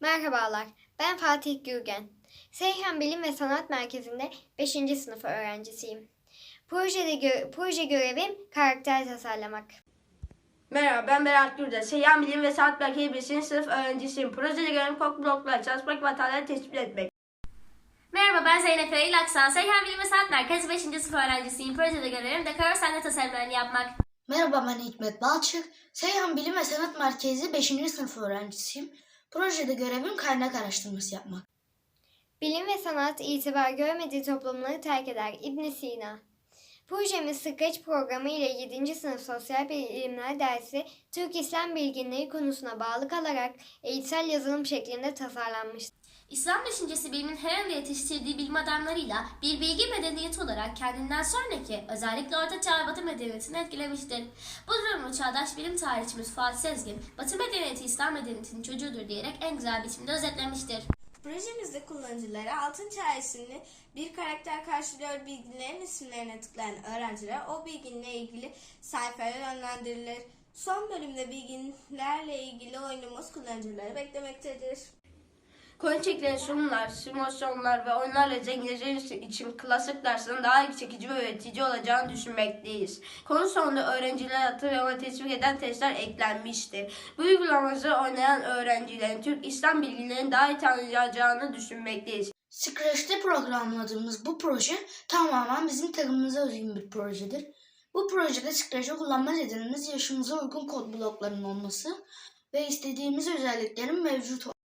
Merhabalar, ben Fatih Gürgen. Seyhan Bilim ve Sanat Merkezi'nde 5. sınıf öğrencisiyim. Projede gö- proje görevim karakter tasarlamak. Merhaba ben Berat Gürde. Seyyar Bilim ve Sanat Merkezi 5. sınıf öğrencisiyim. Projede görevim kod bloklar, çalışmak ve hataları tespit etmek. Merhaba ben Zeynep Eylül Aksan. Seyhan Bilim ve Sanat Merkezi 5. sınıf öğrencisiyim. Projede görevim dekor sahne tasarımlarını yapmak. Merhaba ben Hikmet Balçık. Seyhan Bilim ve Sanat Merkezi 5. sınıf öğrencisiyim. Projede görevim kaynak araştırması yapmak. Bilim ve sanat itibar görmediği toplumları terk eder İbn Sina. Projemiz Scratch programı ile 7. sınıf sosyal bilimler dersi Türk İslam bilginliği konusuna bağlı kalarak eğitsel yazılım şeklinde tasarlanmıştır. İslam düşüncesi bilimin her anda yetiştirdiği bilim adamlarıyla bir bilgi medeniyeti olarak kendinden sonraki özellikle Orta Çağ Batı medeniyetini etkilemiştir. Bu durumu çağdaş bilim tarihçimiz Fuat Sezgin, Batı medeniyeti İslam medeniyetinin çocuğudur diyerek en güzel biçimde özetlemiştir. Projemizde kullanıcılara altın çağ isimli bir karakter karşılıyor bilgilerin isimlerine tıklayan öğrenciler o bilginle ilgili sayfaya yönlendirilir. Son bölümde bilgilerle ilgili oyunumuz kullanıcıları beklemektedir. Konu çekilen sunumlar, simülasyonlar ve oyunlarla zenginleşir için klasik dersin daha çekici ve öğretici olacağını düşünmekteyiz. Konu sonunda öğrenciler hatırlama tespit eden testler eklenmiştir. Bu uygulamamızı oynayan öğrencilerin Türk İslam bilgilerini daha iyi tanıyacağını düşünmekteyiz. Scratch'te programladığımız bu proje tamamen bizim takımımıza özgün bir projedir. Bu projede Scratch'ı kullanma nedenimiz yaşımıza uygun kod bloklarının olması ve istediğimiz özelliklerin mevcut